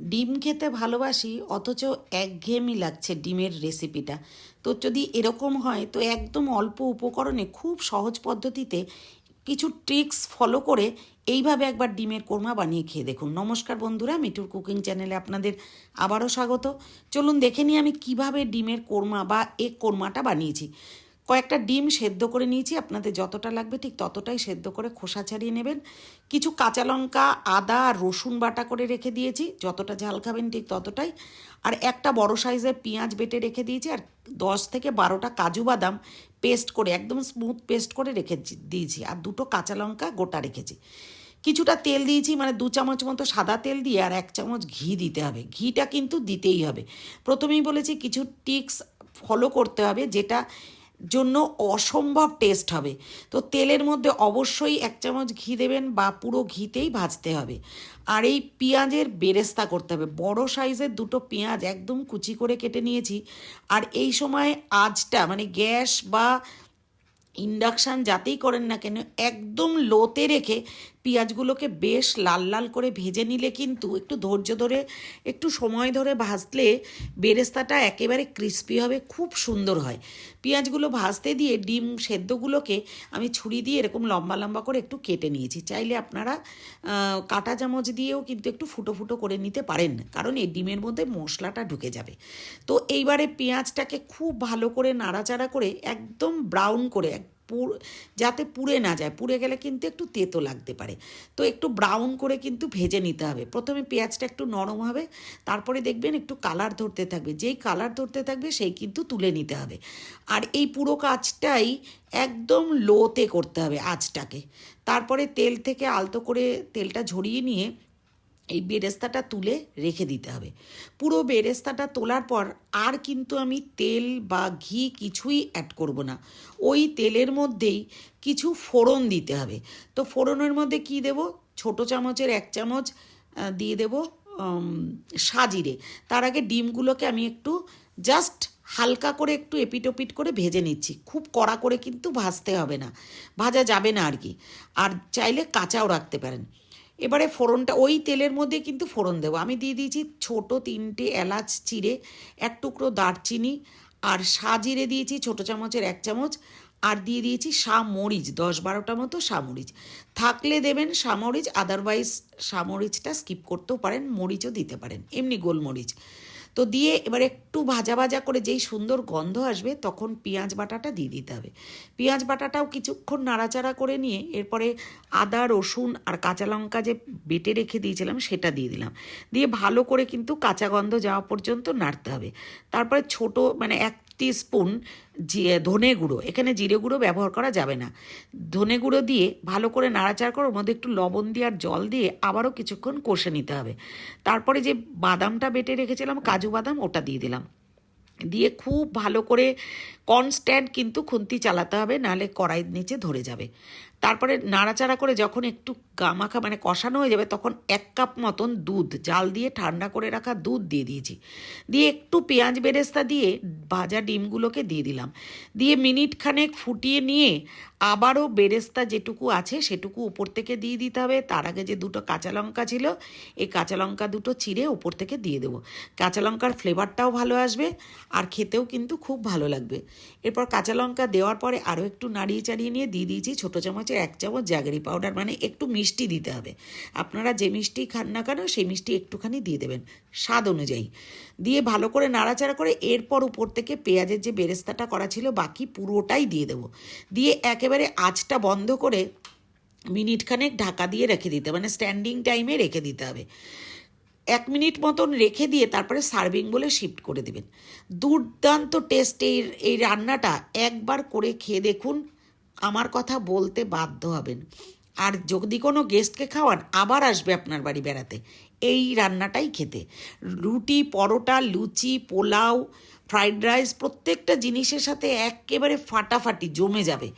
ডিম খেতে ভালোবাসি, অথচ একঘেয়েমি লাগছে ডিমের রেসিপিটা তো যদি এরকম হয়, তো একদম অল্প উপকরণে খুব সহজ পদ্ধতিতে কিছু ট্রিক্স ফলো করে এইভাবে একবার ডিমের কোরমা বানিয়ে খেয়ে দেখুন। নমস্কার বন্ধুরা মিটুর কুকিং চ্যানেলে আপনাদের আবারও স্বাগত। চলুন দেখে নিই আমি কীভাবে ডিমের কোরমা বা এগ কোরমাটা বানিয়েছি। কয়েকটা ডিম সেদ্ধ করে নিয়েছি, আপনাদের যতটা লাগবে ঠিক ততটাই সেদ্ধ করে খোসা ছাড়িয়ে নেবেন। কিছু কাঁচা লঙ্কা, আদা রসুন বাটা করে রেখে দিয়েছি, যতটা ঝাল খাবেন ঠিক ততটাই। আর একটা বড় সাইজের পেঁয়াজ বেটে রেখে দিয়েছি, আর দশ থেকে বারোটা কাজু বাদাম পেস্ট করে, একদম স্মুথ পেস্ট করে রেখে দিয়েছি, আর দুটো কাঁচা লঙ্কা গোটা রেখেছি। কিছুটা তেল দিয়েছি মানে দু চামচ মতো সাদা তেল দিয়ে, আর এক চামচ ঘি দিতে হবে। ঘিটা কিন্তু দিতেই হবে। প্রথমেই বলেছি কিছু টিক্স ফলো করতে হবে, যেটা জন্য অসম্ভব টেস্ট হবে। তো তেলের মধ্যে অবশ্যই এক চামচ ঘি দেবেন বা পুরো ঘিতেই ভাজতে হবে। আর এই পেঁয়াজের বেরেস্তা করতে হবে। বড় সাইজের দুটো পেঁয়াজ একদম কুচি করে কেটে নিয়েছি। আর এই সময় আজটা মানে গ্যাস বা ইন্ডাকশান যাতেই করেন না কেন, একদম লোতে রেখে পেঁয়াজগুলোকে বেশ লাল লাল করে ভেজে নিলে কিন্তু একটু ধৈর্য ধরে, একটু সময় ধরে ভাজলে বেরেস্তাটা একেবারে ক্রিস্পি হবে, খুব সুন্দর হয়। পেঁয়াজগুলো ভাজতে দিয়ে ডিম সেদ্ধগুলোকে আমি ছুরি দিয়ে এরকম লম্বা লম্বা করে একটু কেটে নিয়েছি। চাইলে আপনারা কাটা চামচ দিয়েও কিন্তু একটু ফুটো ফুটো করে নিতে পারেন, কারণ এই ডিমের মধ্যে মশলাটা ঢুকে যাবে। তো এইবারে পেঁয়াজটাকে খুব ভালো করে নাড়াচাড়া করে একদম ব্রাউন করে পুর, যাতে পুড়ে না যায়। পুড়ে গেলে কিন্তু একটু তেতো লাগতে পারে। তো একটু ব্রাউন করে কিন্তু ভেজে নিতে হবে। প্রথমে পেঁয়াজটা একটু নরম হবে, তারপরে দেখবেন একটু কালার ধরতে থাকবে। যেই কালার ধরতে থাকবে, সেই কিন্তু তুলে নিতে হবে। আর এই পুরো কাজটাই একদম লোতে করতে হবে আঁচটাকে। তারপরে তেল থেকে আলতো করে তেলটা ঝরিয়ে নিয়ে এই বেরেস্তাটা তুলে রেখে দিতে হবে। পুরো বেরেস্তাটা তোলার পর আর কিন্তু আমি তেল বা ঘি কিছুই অ্যাড করব না। ওই তেলের মধ্যেই কিছু ফোড়ন দিতে হবে। তো ফোড়নের মধ্যে কি দেব? ছোট চামচের এক চামচ দিয়ে দেব সাজিরে। তার আগে ডিমগুলোকে আমি একটু জাস্ট হালকা করে একটু এপিটোপিট করে ভেজে নিচ্ছি। খুব কড়া করে কিন্তু ভাজতে হবে না। ভাজা যাবে না আর কি। আর চাইলে কাঁচাও রাখতে পারেন। এবারে ফোড়নটা, ওই তেলের মধ্যে কিন্তু ফোড়ন দেবো। আমি দিয়ে দিয়েছি ছোট তিনটে এলাচ চিড়ে, এক টুকরো দারচিনি, আর সাজিরে দিয়েছি ছোটো চামচের এক চামচ, আর দিয়ে দিয়েছি সামরিচ দশ বারোটা মতো সামরিচ থাকলে দেবেন সামরিচ আদারওয়াইজ সামরিচটা স্কিপ করতেও পারেন, মরিচও দিতে পারেন। এমনি গোলমরিচ। তো দিয়ে এবার একটু ভাজা ভাজা করে যেই সুন্দর গন্ধ আসবে, তখন পেঁয়াজ বাটাটা দিয়ে দিতে হবে। পেঁয়াজ বাটাটাও কিছুক্ষণ নাড়াচাড়া করে নিয়ে এরপরে আদা, রসুন আর কাঁচা লঙ্কা যে বেটে রেখে দিয়েছিলাম সেটা দিয়ে দিলাম। দিয়ে ভালো করে কিন্তু কাঁচা গন্ধ যাওয়া পর্যন্ত নাড়তে হবে। তারপরে ছোট মানে এক স্পুন ধনে গুঁড়ো। এখানে জিরে গুঁড়ো ব্যবহার করা যাবে না। ধনে গুঁড়ো দিয়ে ভালো করে নাড়াচাড়া করে ওর মধ্যে একটু লবণ দিয়ে আর জল দিয়ে আবারও কিছুক্ষণ কষে নিতে হবে। তারপরে যে বাদামটা বেটে রেখেছিলাম, কাজু বাদাম, ওটা দিয়ে দিলাম। দিয়ে খুব ভালো করে কনস্ট্যান্ট কিন্তু খুন্তি চালাতে হবে, নাহলে কড়াইয়ের নিচে ধরে যাবে। তারপরে নাড়াচাড়া করে যখন একটু গামাখা মানে কষানো হয়ে যাবে, তখন এক কাপ মতন দুধ, জাল দিয়ে ঠান্ডা করে রাখা দুধ দিয়ে দিয়েছি। দিয়ে একটু পেঁয়াজ বেরেস্তা দিয়ে ভাজা ডিমগুলোকে দিয়ে দিলাম। দিয়ে মিনিট খানেক ফুটিয়ে নিয়ে আবারও বেরেস্তা যেটুকু আছে সেটুকু উপর থেকে দিয়ে দিতে হবে। তার আগে যে দুটো কাঁচা লঙ্কা ছিল, এই কাঁচা লঙ্কা দুটো চিড়ে উপর থেকে দিয়ে দেবো। কাঁচা লঙ্কার ফ্লেভারটাও ভালো আসবে আর খেতেও কিন্তু খুব ভালো লাগবে। এরপর কাঁচা লঙ্কা দেওয়ার পরে আরও একটু নাড়িয়ে চাড়িয়ে নিয়ে দিয়ে দিয়েছি ছোটো চামচের এক চামচ জাগরি পাউডার মানে একটু মিষ্টি দিতে হবে। আপনারা যে মিষ্টি খান না কেন, সেই মিষ্টি একটুখানি দিয়ে দেবেন। স্বাদ অনুযায়ী। দিয়ে ভালো করে নাড়াচাড়া করে এরপর উপর থেকে পেঁয়াজের যে বেরেস্তাটা করা ছিল বাকি পুরোটাই দিয়ে দেবো। দিয়ে একেবারে আঁচটা বন্ধ করে মিনিটখানেক ঢাকা দিয়ে রেখে দিতে মানে স্ট্যান্ডিং টাইমে রেখে দিতে হবে। এক মিনিট মতন রেখে দিয়ে তারপরে সার্ভিং বলে শিফট করে দেবেন। দুর্দান্ত টেস্ট এই এই রান্নাটা একবার করে খেয়ে দেখুন, আমার কথা বলতে বাধ্য হবেন। আর যদি কোনো গেস্টকে খাওয়ান, আবার আসবে আপনার বাড়ি বেড়াতে। এই রান্নাটাই খেতে। রুটি, পরোটা, লুচি, পোলাও, ফ্রাইড রাইস প্রত্যেকটা জিনিসের সাথে একেবারে ফাটাফাটি জমে যাবে।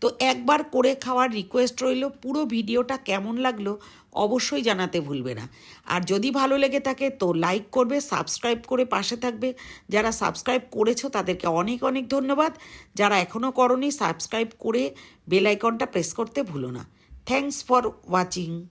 তো একবার করে খাওয়ার রিকোয়েস্ট রইল, পুরো ভিডিওটা কেমন লাগল অবশ্যই জানাতে ভুলবে না। আর যদি ভালো লেগে থাকে তো লাইক করবে, সাবস্ক্রাইব করে পাশে থাকবে। যারা সাবস্ক্রাইব করেছ তাদেরকে অনেক অনেক ধন্যবাদ। যারা এখনও করনি, সাবস্ক্রাইব করে বেল আইকনটা প্রেস করতে ভুলো না। Thanks for watching.